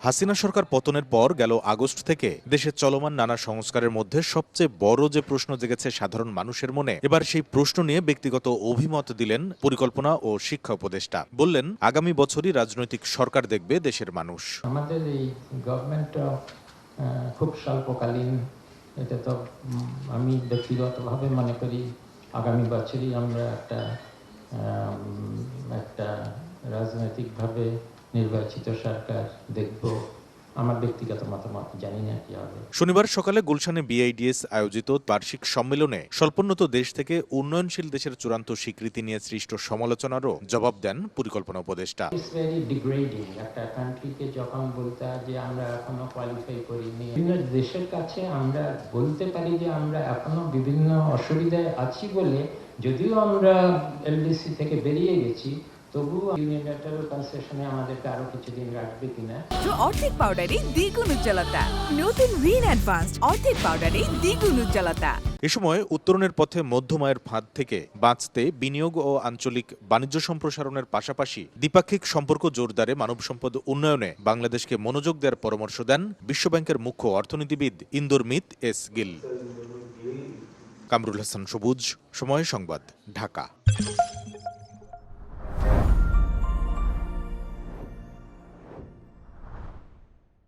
হাসিনা সরকার পতনের পর গেল আগস্ট থেকে দেশের চলমান নানা সংস্কারের মধ্যে সবচেয়ে বড় যে প্রশ্ন জেগেছে সাধারণ মানুষের মনে এবার সেই প্রশ্ন নিয়ে ব্যক্তিগত অভিমত দিলেন পরিকল্পনা ও শিক্ষা উপদেষ্টা। বললেন আগামী বছরই রাজনৈতিক সরকার দেখবে দেশের মানুষ। আমাদের এই গভর্নমেন্ট খুব স্বল্পকালীন এটা তো আমি ব্যক্তিগতভাবে মনে করি আগামী বছরই আমরা একটা একটা রাজনৈতিকভাবে নির্বাচিত সরকার দেখব। আমার ব্যক্তিগত মতামত জানি না কি হবে। শনিবার সকালে গুলশানে বিআইডিএস আয়োজিত বার্ষিক সম্মেলনে স্বল্পোন্নত দেশ থেকে উন্নয়নশীল দেশের চূড়ান্ত স্বীকৃতি নিয়ে সৃষ্ট সমালোচনারও জবাব দেন পরিকল্পনা উপদেষ্টা। ইটস ভেরি ডিগ্রেডিং একটা কান্ট্রিকে যখন বলতে হয় যে আমরা এখনও কোয়ালিফাই করিনি। বিভিন্ন দেশের কাছে আমরা বলতে পারি যে আমরা এখনও বিভিন্ন অসুবিধায় আছি বলে যদিও আমরা এলডিসি থেকে বেরিয়ে গেছি তবুও ইউনিলেটারাল কনসেশনে আমাদেরকে আরও কিছুদিন রাখবে কিনা? মাত্র অর্ধেক পাউডারে দ্বিগুণ উজ্জ্বলতা। নতুন রিন অ্যাডভান্সড অর্ধেক পাউডারে দ্বিগুণ উজ্জ্বলতা। এ সময় উত্তরণের পথে মধ্যমায়ের ফাঁদ থেকে বাঁচতে বিনিয়োগ ও আঞ্চলিক বাণিজ্য সম্প্রসারণের পাশাপাশি দ্বিপাক্ষিক সম্পর্ক জোরদারে মানব সম্পদ উন্নয়নে বাংলাদেশকে মনোযোগ দেওয়ার পরামর্শ দেন বিশ্বব্যাংকের মুখ্য অর্থনীতিবিদ ইন্দোর মিত এস গিল। কামরুল হাসান সবুজ সময় সংবাদ ঢাকা।